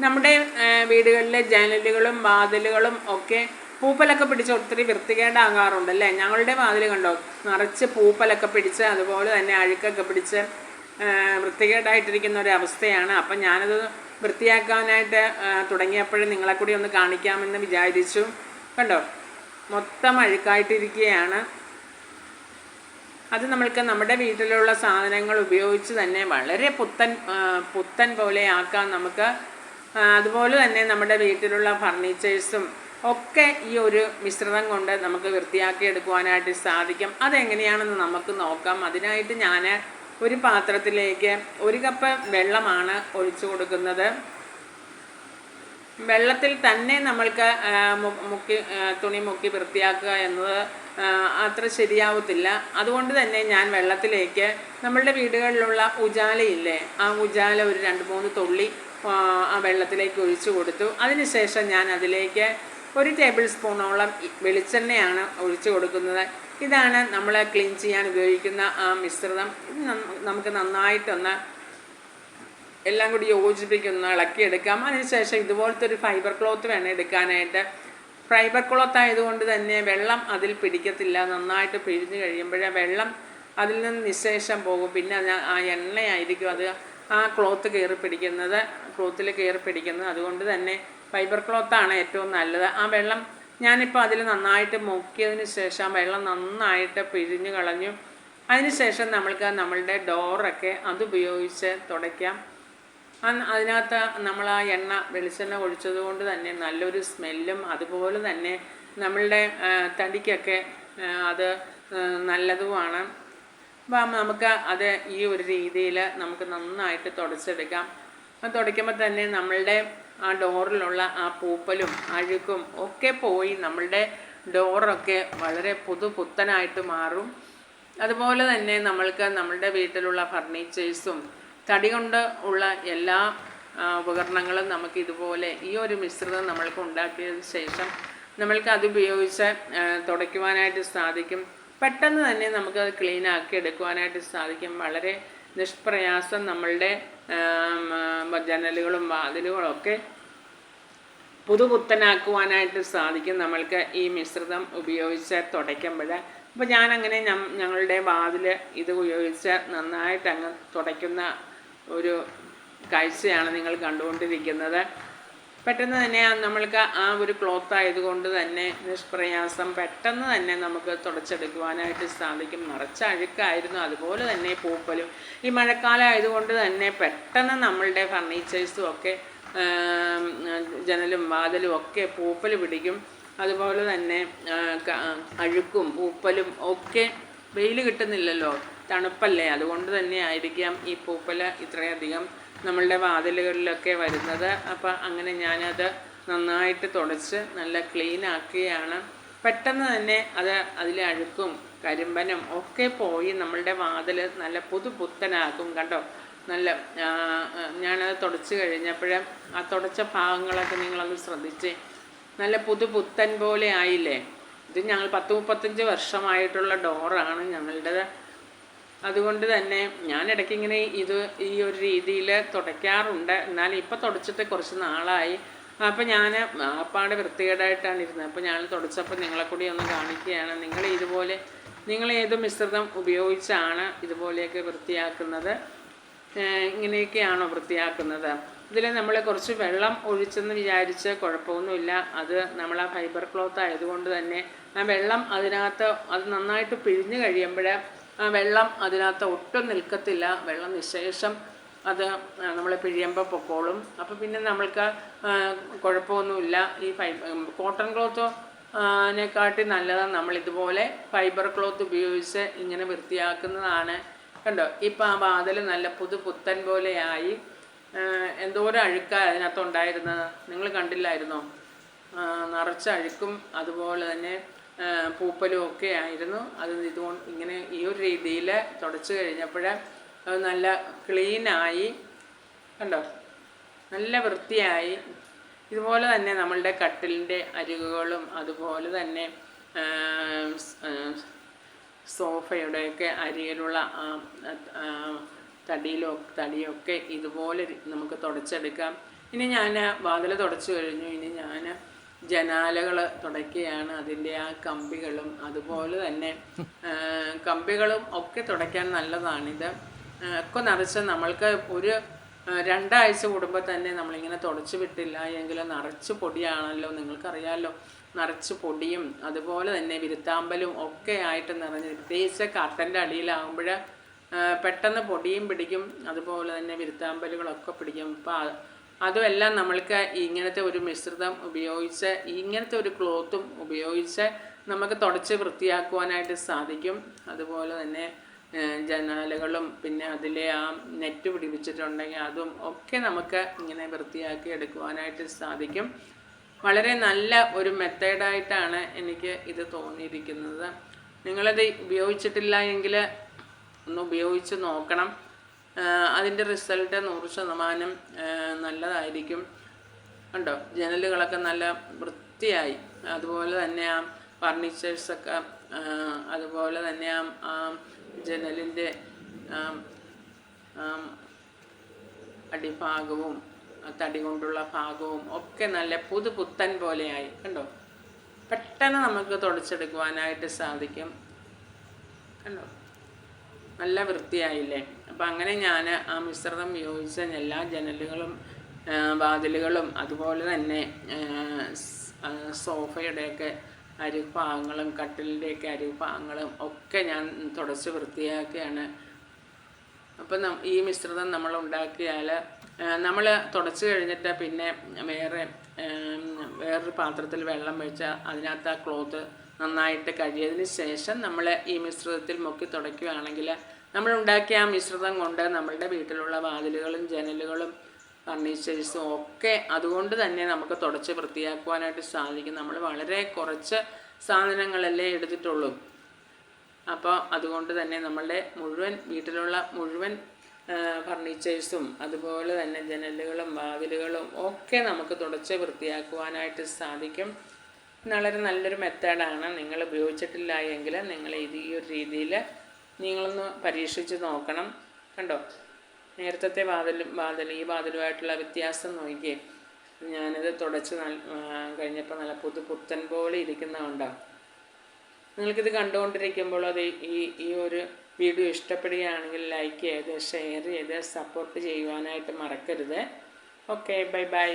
നമ്മുടെ വീടുകളിലെ ജനലുകളും വാതിലുകളും ഒക്കെ പൂപ്പലൊക്കെ പിടിച്ച് ഒത്തിരി വൃത്തികേടാകാറുണ്ട് അല്ലേ? ഞങ്ങളുടെ വാതിൽ കണ്ടോ? നിറച്ച് പൂപ്പലൊക്കെ പിടിച്ച് അതുപോലെ തന്നെ അഴുക്കൊക്കെ പിടിച്ച് വൃത്തികേടായിട്ടിരിക്കുന്ന ഒരു അവസ്ഥയാണ്. അപ്പം ഞാനത് വൃത്തിയാക്കാനായിട്ട് തുടങ്ങിയപ്പോഴും നിങ്ങളെ കൂടി ഒന്ന് കാണിക്കാമെന്ന് വിചാരിച്ചു. കണ്ടോ? മൊത്തം അഴുക്കായിട്ടിരിക്കുകയാണ്. അത് നമ്മൾക്ക് നമ്മുടെ വീട്ടിലുള്ള സാധനങ്ങൾ ഉപയോഗിച്ച് തന്നെ വളരെ പുത്തൻ പുത്തൻ പോലെ ആക്കാൻ നമുക്ക് അതുപോലെ തന്നെ നമ്മുടെ വീട്ടിലുള്ള ഫർണിച്ചേഴ്സും ഒക്കെ ഈ ഒരു മിശ്രിതം കൊണ്ട് നമുക്ക് വൃത്തിയാക്കി എടുക്കുവാനായിട്ട് സാധിക്കും. അതെങ്ങനെയാണെന്ന് നമുക്ക് നോക്കാം. അതിനായിട്ട് ഞാൻ ഒരു പാത്രത്തിലേക്ക് ഒരു കപ്പ് വെള്ളമാണ് ഒഴിച്ചു കൊടുക്കുന്നത്. വെള്ളത്തിൽ തന്നെ നമ്മൾക്ക് മുക്കി തുണി മുക്കി വൃത്തിയാക്കുക എന്നത് അത്ര ശരിയാവത്തില്ല. അതുകൊണ്ട് തന്നെ ഞാൻ വെള്ളത്തിലേക്ക് നമ്മളുടെ വീടുകളിലുള്ള ഉജാലയില്ലേ ആ ഉജാല ഒരു രണ്ട് മൂന്ന് തുള്ളി ആ, വെള്ളത്തിലേക്ക് ഒഴിച്ചു കൊടുത്തു. അതിനുശേഷം ഞാൻ അതിലേക്ക് ഒരു ടേബിൾ സ്പൂണോളം വെളിച്ചെണ്ണയാണ് ഒഴിച്ചു കൊടുക്കുന്നത്. ഇതാണ് നമ്മൾ ക്ലീൻ ചെയ്യാൻ ഉപയോഗിക്കുന്ന ആ മിശ്രിതം. ഇത് നമുക്ക് നന്നായിട്ടൊന്ന് എല്ലാം കൂടി യോജിപ്പിക്കുന്ന ഇളക്കിയെടുക്കാം അതിനുശേഷം ഇതുപോലത്തെ ഒരു ഫൈബർ ക്ലോത്ത് വേണം എടുക്കാനായിട്ട്. ഫൈബർ ക്ലോത്ത് ആയതുകൊണ്ട് തന്നെ വെള്ളം അതിൽ പിടിക്കത്തില്ല. നന്നായിട്ട് പിഴിഞ്ഞു കഴിയുമ്പോഴേ വെള്ളം അതിൽ നിന്ന് നിശേഷം പോകും. പിന്നെ ആ എണ്ണയായിരിക്കും അത് ആ ക്ലോത്ത് കയറി പിടിക്കുന്നത് ക്ലോത്തിൽ കയറി പിടിക്കുന്നത്. അതുകൊണ്ട് തന്നെ ഫൈബർ ക്ലോത്താണ് ഏറ്റവും നല്ലത്. ആ വെള്ളം ഞാനിപ്പോൾ അതിൽ നന്നായിട്ട് മുക്കിയതിന് ശേഷം വെള്ളം നന്നായിട്ട് പിഴിഞ്ഞു കളഞ്ഞു. അതിനുശേഷം നമ്മൾക്ക് നമ്മളുടെ ഡോറൊക്കെ അതുപയോഗിച്ച് തുടയ്ക്കാം. അതിനകത്ത് നമ്മൾ ആ എണ്ണ വെളിച്ചെണ്ണ ഒഴിച്ചത് കൊണ്ട് തന്നെ നല്ലൊരു സ്മെല്ലും അതുപോലെ തന്നെ നമ്മളുടെ തടിക്കൊക്കെ അത് നല്ലതുമാണ്. അപ്പം നമുക്ക് അത് ഈ ഒരു രീതിയിൽ നമുക്ക് നന്നായിട്ട് തുടച്ചെടുക്കാം. അത് തുടയ്ക്കുമ്പോൾ തന്നെ നമ്മളുടെ ആ ഡോറിലുള്ള ആ പൂപ്പലും അഴുക്കും ഒക്കെ പോയി നമ്മളുടെ ഡോറൊക്കെ വളരെ പുതു പുത്തനായിട്ട് മാറും. അതുപോലെ തന്നെ നമ്മൾക്ക് നമ്മളുടെ വീട്ടിലുള്ള ഫർണിച്ചേഴ്സും തടി കൊണ്ട് ഉള്ള എല്ലാ ഉപകരണങ്ങളും നമുക്ക് ഇതുപോലെ ഈ ഒരു മിശ്രിതം നമ്മൾക്ക് ഉണ്ടാക്കിയതിന് ശേഷം നമ്മൾക്ക് അത് ഉപയോഗിച്ച് ആ, തുടയ്ക്കുവാനായിട്ട് സാധിക്കും. പെട്ടെന്ന് തന്നെ നമുക്ക് ക്ലീൻ ആക്കി എടുക്കുവാനായിട്ട് സാധിക്കും. വളരെ നിഷ്പ്രയാസം നമ്മളുടെ ജനലുകളും വാതിലുകളും ഒക്കെ പുതുപുത്തനാക്കുവാനായിട്ട് സാധിക്കും നമ്മൾക്ക് ഈ മിശ്രിതം ഉപയോഗിച്ച് തുടയ്ക്കുമ്പോൾ. അപ്പോൾ ഞാനങ്ങനെ ഞങ്ങളുടെ വാതിൽ ഇത് ഉപയോഗിച്ച് നന്നായിട്ട് അങ്ങ് തുടയ്ക്കുന്ന ഒരു കാഴ്ചയാണ് നിങ്ങൾ കണ്ടുകൊണ്ടിരിക്കുന്നത്. പെട്ടെന്ന് തന്നെ നമ്മൾക്ക് ആ ഒരു ക്ലോത്ത് ആയതുകൊണ്ട് തന്നെ നിഷ്പ്രയാസം പെട്ടെന്ന് തന്നെ നമുക്ക് തുടച്ചെടുക്കുവാനായിട്ട് സാധിക്കും. നിറച്ച അഴുക്കായിരുന്നു. അതുപോലെ തന്നെ പൂപ്പലും. ഈ മഴക്കാലം ആയതുകൊണ്ട് തന്നെ പെട്ടെന്ന് നമ്മളുടെ ഫർണിച്ചേഴ്സും ഒക്കെ ജനലും വാതിലും ഒക്കെ പൂപ്പൽ പിടിക്കും. അതുപോലെ തന്നെ അഴുക്കും പൂപ്പലും ഒക്കെ വെയിൽ കിട്ടുന്നില്ലല്ലോ. തണുപ്പല്ലേ? അതുകൊണ്ട് തന്നെ ആയിരിക്കാം ഈ പൂപ്പല ഇത്രയധികം നമ്മളുടെ വാതിലുകളിലൊക്കെ വരുന്നത്. അപ്പം അങ്ങനെ ഞാനത് നന്നായിട്ട് തുടച്ച് നല്ല ക്ലീൻ ആക്കുകയാണ് പെട്ടെന്ന് തന്നെ അത് അതിലെ അഴുക്കും കരിമ്പനും ഒക്കെ പോയി നമ്മളുടെ വാതിൽ നല്ല പുതു പുത്തനാക്കും കണ്ടോ? നല്ല ഞാനത് തുടച്ച് കഴിഞ്ഞപ്പോൾ ആ തുടച്ച ഭാഗങ്ങളൊക്കെ നിങ്ങളൊന്ന് ശ്രദ്ധിച്ച്. നല്ല പുതു പുത്തൻ പോലെ ആയില്ലേ? ഇത് ഞങ്ങൾ പത്ത് മുപ്പത്തഞ്ച് വർഷമായിട്ടുള്ള ഡോറാണ് ഞങ്ങളുടേത്. അതുകൊണ്ട് തന്നെ ഞാൻ ഇടയ്ക്ക് ഇങ്ങനെ ഇത് ഈ ഒരു രീതിയിൽ തുടയ്ക്കാറുണ്ട്. എന്നാൽ ഇപ്പം തുടച്ചിട്ട് കുറച്ച് നാളായി. അപ്പോൾ ഞാൻ ആപ്പാട് വൃത്തികേടായിട്ടാണ് ഇരുന്നത്. അപ്പോൾ ഞാൻ തുടച്ചപ്പോൾ നിങ്ങളെ കൂടി ഒന്ന് കാണിക്കുകയാണ്. നിങ്ങൾ ഇതുപോലെ നിങ്ങൾ ഏത് മിശ്രിതം ഉപയോഗിച്ചാണ് ഇതുപോലെയൊക്കെ വൃത്തിയാക്കുന്നത്? ഇങ്ങനെയൊക്കെയാണോ വൃത്തിയാക്കുന്നത്? ഇതിൽ നമ്മൾ കുറച്ച് വെള്ളം ഒഴിച്ചെന്ന് വിചാരിച്ച് കുഴപ്പമൊന്നുമില്ല. അത് നമ്മൾ ആ ഫൈബർ ക്ലോത്ത് ആയതുകൊണ്ട് തന്നെ ആ വെള്ളം അതിനകത്ത് അത് നന്നായിട്ട് പിഴിഞ്ഞ് കഴിയുമ്പോൾ വെള്ളം അതിനകത്ത് ഒട്ടും നിൽക്കത്തില്ല. വെള്ളം നിശേഷം അത് നമ്മൾ പിഴിയുമ്പോൾ പൊക്കോളും. അപ്പോൾ പിന്നെ നമ്മൾക്ക് കുഴപ്പമൊന്നുമില്ല. ഈ ഫൈ കോട്ടൺ ക്ലോത്ത് നെക്കാട്ടി നല്ലതാണ്. നമ്മളിതുപോലെ ഫൈബർ ക്ലോത്ത് ഉപയോഗിച്ച് ഇങ്ങനെ വൃത്തിയാക്കുന്നതാണ്. കണ്ടോ? ഇപ്പം ആ വാതിൽ നല്ല പുതു പുത്തൻ പോലെയായി. എന്തോരം അഴുക്കാണ് അതിനകത്തുണ്ടായിരുന്നത് നിങ്ങൾ കണ്ടില്ലായിരുന്നോ? നിറച്ച അഴുക്കും അതുപോലെ തന്നെ പൂപ്പലും ഒക്കെ ആയിരുന്നു. അത് ഇതുകൊണ്ട് ഇങ്ങനെ ഈ ഒരു രീതിയിൽ തുടച്ച് കഴിഞ്ഞപ്പോൾ അത് നല്ല ക്ലീനായി കണ്ടോ? നല്ല വൃത്തിയായി. ഇതുപോലെ തന്നെ നമ്മളുടെ കട്ടിലിന്റെ അരികുകളും അതുപോലെ തന്നെ സോഫയുടെ ഒക്കെ അരികിലുള്ള തടിയിലോ തടിയൊക്കെ ഇതുപോലെ നമുക്ക് തുടച്ചെടുക്കാം. ഇനി ഞാൻ വാതിൽ തുടച്ചു കഴിഞ്ഞു. ഇനി ഞാൻ ജനാലകൾ തുടയ്ക്കുകയാണ്. അതിന്റെ ആ കമ്പികളും അതുപോലെ തന്നെ കമ്പികളും ഒക്കെ തുടയ്ക്കാൻ നല്ലതാണിത്. ഒക്കെ നിറച്ച് നമ്മൾക്ക് ഒരു രണ്ടാഴ്ച കൂടുമ്പോൾ തന്നെ നമ്മളിങ്ങനെ തുടച്ച് വിട്ടില്ല. എങ്കിൽ നിറച്ച് പൊടിയാണല്ലോ നിങ്ങൾക്കറിയാമല്ലോ നിറച്ച് പൊടിയും അതുപോലെ തന്നെ വിരുത്താമ്പലും ഒക്കെ ആയിട്ട് നിറഞ്ഞ് പ്രത്യേകിച്ച് കർട്ടന്റെ അടിയിലാകുമ്പോൾ പെട്ടെന്ന് പൊടിയും പിടിക്കും. അതുപോലെ തന്നെ വിരുത്താമ്പലുകളൊക്കെ പിടിക്കും. അപ്പോൾ അതുമെല്ലാം നമ്മൾക്ക് ഇങ്ങനത്തെ ഒരു മിശ്രിതം ഉപയോഗിച്ച് ഇങ്ങനത്തെ ഒരു ക്ലോത്തും ഉപയോഗിച്ച് നമുക്ക് തുടച്ച് വൃത്തിയാക്കുവാനായിട്ട് സാധിക്കും. അതുപോലെ തന്നെ ജനാലകളും പിന്നെ അതിലെ ആ നെറ്റ് പിടിപ്പിച്ചിട്ടുണ്ടെങ്കിൽ അതും ഒക്കെ നമുക്ക് ഇങ്ങനെ വൃത്തിയാക്കി എടുക്കുവാനായിട്ട് സാധിക്കും. വളരെ നല്ല ഒരു മെത്തേഡായിട്ടാണ് എനിക്ക് ഇത് തോന്നിയിരിക്കുന്നത്. നിങ്ങളത് ഉപയോഗിച്ചിട്ടില്ല എങ്കിൽ ഒന്ന് ഉപയോഗിച്ച് നോക്കണം. അതിന്റെ റിസൾട്ട് നൂറ് ശതമാനം നല്ലതായിരിക്കും. കണ്ടോ? ജനലുകളൊക്കെ നല്ല വൃത്തിയായി. അതുപോലെ തന്നെ ആ ഫർണിച്ചേഴ്സൊക്കെ അതുപോലെ തന്നെ ആ ജനലിന്റെ അടിഭാഗവും തടി കൊണ്ടുള്ള ഭാഗവും ഒക്കെ നല്ല പുതു പുത്തൻ പോലെയായി. കണ്ടോ? പെട്ടെന്ന് നമുക്ക് തുടച്ചെടുക്കുവാനായിട്ട് സാധിക്കും. കണ്ടോ? നല്ല വൃത്തിയായില്ലേ? അപ്പം അങ്ങനെ ഞാൻ ആ മിശ്രിതം ഉപയോഗിച്ച എല്ലാ ജനലുകളും വാതിലുകളും അതുപോലെ തന്നെ സോഫയുടെയൊക്കെ അരിഭാഗങ്ങളും കട്ടിലിന്റെയൊക്കെ അരിഭാഗങ്ങളും ഒക്കെ ഞാൻ തുടച്ച് വൃത്തിയാക്കിയാണ്. അപ്പം ഈ മിശ്രിതം നമ്മൾ ഉണ്ടാക്കിയാൽ നമ്മൾ തുടച്ച് കഴിഞ്ഞിട്ട് പിന്നെ വേറെ വേറൊരു പാത്രത്തിൽ വെള്ളം വെച്ച് അതിനകത്ത് ആ ക്ലോത്ത് നന്നായിട്ട് കഴിയതിന് ശേഷം നമ്മൾ ഈ മിശ്രിതത്തിൽ മുക്കി തുടയ്ക്കുകയാണെങ്കിൽ നമ്മൾ ഉണ്ടാക്കിയ ആ മിശ്രിതം കൊണ്ട് നമ്മളുടെ വീട്ടിലുള്ള വാതിലുകളും ജനലുകളും ഫർണിച്ചേഴ്സും ഒക്കെ അതുകൊണ്ട് തന്നെ നമുക്ക് തുടച്ച് വൃത്തിയാക്കുവാനായിട്ട് സാധിക്കും. നമ്മൾ വളരെ കുറച്ച് സാധനങ്ങളല്ലേ എടുത്തിട്ടുള്ളൂ. അപ്പോൾ അതുകൊണ്ട് തന്നെ നമ്മളുടെ മുഴുവൻ വീട്ടിലുള്ള മുഴുവൻ ഫർണിച്ചേഴ്സും അതുപോലെ തന്നെ ജനലുകളും വാതിലുകളും ഒക്കെ നമുക്ക് തുടച്ച് വൃത്തിയാക്കുവാനായിട്ട് സാധിക്കും. വളരെ നല്ലൊരു മെത്തേഡാണ്. നിങ്ങൾ ഉപയോഗിച്ചിട്ടില്ല എങ്കിൽ നിങ്ങൾ ഇത് ഈ ഒരു രീതിയിൽ നിങ്ങളൊന്ന് പരീക്ഷിച്ച് നോക്കണം. കണ്ടോ? നേരത്തെ വാതിലും വാതിൽ ഈ വാതിലുമായിട്ടുള്ള വ്യത്യാസം നോക്കിയേ. ഞാനിത് തുടച്ച് കഴിഞ്ഞപ്പോൾ നല്ല പുതു പുത്തൻ പോലെ ഇരിക്കുന്നതുകൊണ്ടോ നിങ്ങൾക്കിത് കണ്ടുകൊണ്ടിരിക്കുമ്പോൾ അത് ഈ ഈ ഒരു വീഡിയോ ഇഷ്ടപ്പെടുകയാണെങ്കിൽ ലൈക്ക് ചെയ്ത് ഷെയർ ചെയ്ത് സപ്പോർട്ട് ചെയ്യുവാനായിട്ട് മറക്കരുത്. Okay bye bye.